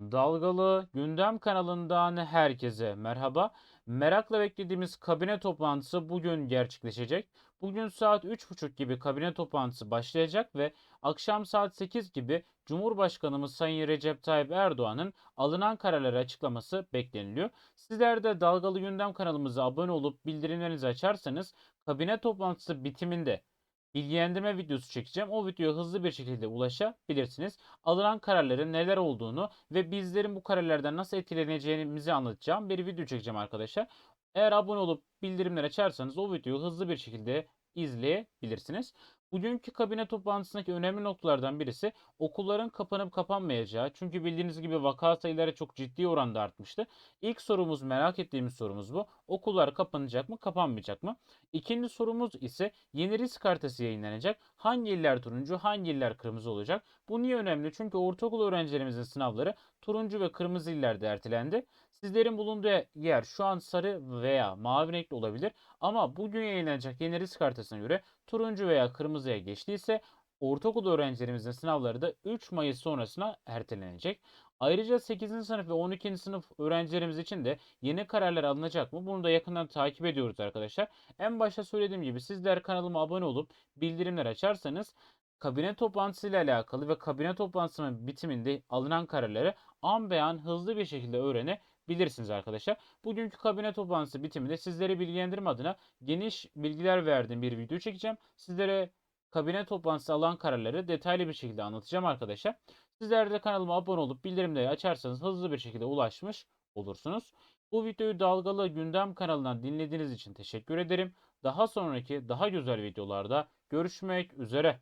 Dalgalı Gündem kanalından herkese merhaba. Merakla beklediğimiz kabine toplantısı bugün gerçekleşecek. Bugün saat 3.30 gibi kabine toplantısı başlayacak ve akşam saat 8 gibi Cumhurbaşkanımız Sayın Recep Tayyip Erdoğan'ın alınan kararları açıklaması bekleniliyor. Sizler de Dalgalı Gündem kanalımıza abone olup bildirimlerinizi açarsanız kabine toplantısı bitiminde bilgilendirme videosu çekeceğim. O videoya hızlı bir şekilde ulaşabilirsiniz alınan kararların neler olduğunu ve bizlerin bu kararlardan nasıl etkileneceğimizi anlatacağım bir video çekeceğim arkadaşlar. Eğer abone olup bildirimler açarsanız o videoyu hızlı bir şekilde izleyebilirsiniz. Bugünkü kabine toplantısındaki önemli noktalardan birisi okulların kapanıp kapanmayacağı. Çünkü bildiğiniz gibi vaka sayıları çok ciddi oranda artmıştı. İlk sorumuz merak ettiğimiz sorumuz bu. Okullar kapanacak mı, kapanmayacak mı? İkinci sorumuz ise yeni risk haritası yayınlanacak. Hangi iller turuncu, hangi iller kırmızı olacak? Bu niye önemli? Çünkü ortaokul öğrencilerimizin sınavları turuncu ve kırmızı illerde ertelendi. Sizlerin bulunduğu yer şu an sarı veya mavi renkli olabilir ama bugün yayınlanacak yeni risk haritasına göre turuncu veya kırmızıya geçtiyse ortaokul öğrencilerimizin sınavları da 3 Mayıs sonrasına ertelenecek. Ayrıca 8. sınıf ve 12. sınıf öğrencilerimiz için de yeni kararlar alınacak mı? Bunu da yakından takip ediyoruz arkadaşlar. En başta söylediğim gibi sizler kanalıma abone olup bildirimler açarsanız kabine toplantısıyla alakalı ve kabine toplantısının bitiminde alınan kararları an beyan hızlı bir şekilde öğrenebilirsiniz arkadaşlar. Bugünkü kabine toplantısı bitiminde sizlere bilgilendirme adına geniş bilgiler verdiğim bir video çekeceğim. Sizlere kabine toplantısı alan kararları detaylı bir şekilde anlatacağım arkadaşlar. Sizler de kanalıma abone olup bildirimleri açarsanız hızlı bir şekilde ulaşmış olursunuz. Bu videoyu Dalgalı Gündem kanalından dinlediğiniz için teşekkür ederim. Daha sonraki daha güzel videolarda görüşmek üzere.